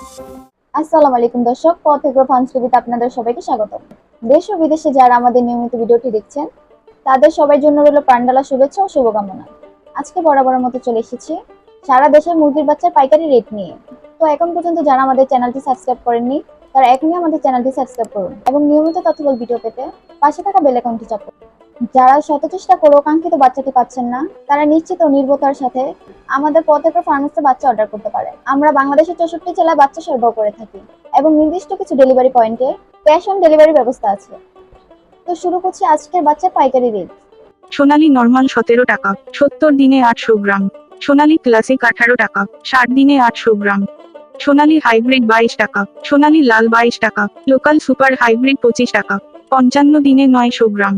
আসসালামু আলাইকুম দর্শক আপনাদের সবাইকে স্বাগত দেশ ও বিদেশে যারা আমাদের নিয়মিত ভিডিওটি দেখছেন, তাদের সবার জন্য রইল শুভেচ্ছা ও শুভকামনা। আজকে বরাবরের মতো চলে এসেছি সারা দেশের মুরগির বাচ্চার পাইকারি রেট নিয়ে। তো এখন পর্যন্ত যারা আমাদের চ্যানেলটি সাবস্ক্রাইব করেননি, তারা এখনই আমাদের চ্যানেলটি সাবস্ক্রাইব করুন এবং নিয়মিত তথ্যবল ভিডিও পেতে পাশে থাকা বেল আইকনটি চাপুন। যারা শত চেষ্টা কাঙ্ক্ষিত বাচ্চাটি পাচ্ছেন না, তারা নিশ্চিত ও নির্ভরতার সাথে আমাদের পথের ফার্মেসিতে বাচ্চা অর্ডার করতে পারে। আমরা বাংলাদেশের চৌষট্টি জেলায় বাচ্চা সরবরাহ করে থাকি এবং নির্দিষ্ট কিছু ডেলিভারি পয়েন্টে ক্যাশ অন ডেলিভারি ব্যবস্থা আছে। তো শুরু করছি আজকের বাচ্চার পাইকারি রেট সোনালী নর্মাল সতেরো টাকা, সত্তর দিনে আটশো গ্রাম। সোনালী ক্লাসিক আঠারো টাকা, ষাট দিনে আটশো গ্রাম। সোনালী হাইব্রিড বাইশ টাকা, সোনালি লাল বাইশ টাকা লোকাল সুপার হাইব্রিড পঁচিশ টাকা, পঞ্চান্ন দিনে নয়শো গ্রাম।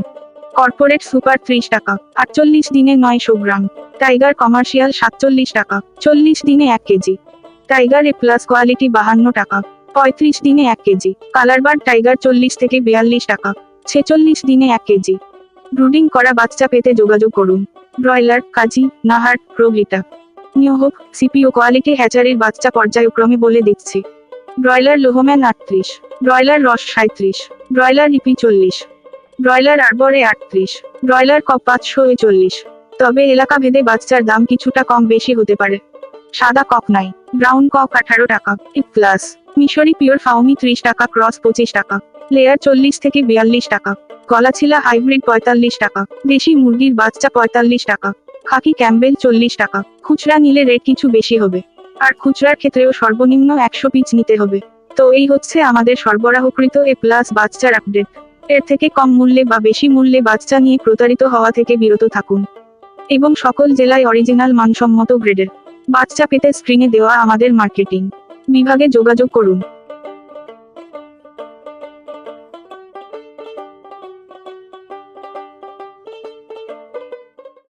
কর্পোরেট সুপার ত্রিশ টাকা, আটচল্লিশ দিনে নয়শো গ্রাম, টাইগার কমার্শিয়াল সাতচল্লিশ টাকা, চল্লিশ দিনে এক KG, tiger A plus quality বাহান্ন টাকা, পঁয়ত্রিশ দিনে এক কেজি কালারবার টাইগার চল্লিশ থেকে বিয়াল্লিশ টাকা, ছেচল্লিশ দিনে এক কেজি। ব্রুডিং করা বাচ্চা পেতে যোগাযোগ করুন। ব্রয়লার, কাজী, নাহার প্রভৃতা নিয়োগ, সিপিও কোয়ালিটি হ্যাচারির বাচ্চা পর্যায়ক্রমে বলে দিচ্ছি। ব্রয়লার লোহম্যান আটত্রিশ, ব্রয়লার রস সাঁত্রিশ ব্রয়লার ইপি চল্লিশ। ব্রয়লার আরবরে আটত্রিশ, ব্রয়লার কপ পাঁচশো চল্লিশ। তবে এলাকা ভেদে বাচ্চার দাম কিছুটা কম বেশি হতে পারে। সাদা কক নাই, ব্রাউন কক আঠারো টাকা প্লাস। মিশরি পিওর ফাউমি ত্রিশ টাকা, ক্রস পঁচিশ টাকা, লেয়ার চল্লিশ থেকে বিয়াল্লিশ টাকা, গলাছিলা হাইব্রিড পঁয়তাল্লিশ টাকা, দেশি মুরগির বাচ্চা পঁয়তাল্লিশ টাকা, খাকি ক্যাম্বেল চল্লিশ টাকা, খুচরা নিলে রেট কিছু বেশি হবে। আর খুচরার ক্ষেত্রেও সর্বনিম্ন একশো পিস নিতে হবে। তো এই হচ্ছে আমাদের সরবরাহকৃত এ প্লাস বাচ্চার আপডেট। এর থেকে কম মূল্যে বা বেশি মূল্যে বাচ্চা নিয়ে প্রতারিত হওয়া থেকে বিরত থাকুন। এবং সকল জেলায় অরিজিনাল মানসম্মত গ্রেডের বাচ্চা পেতে স্ক্রিনে দেওয়া আমাদের মার্কেটিং বিভাগে যোগাযোগ করুন।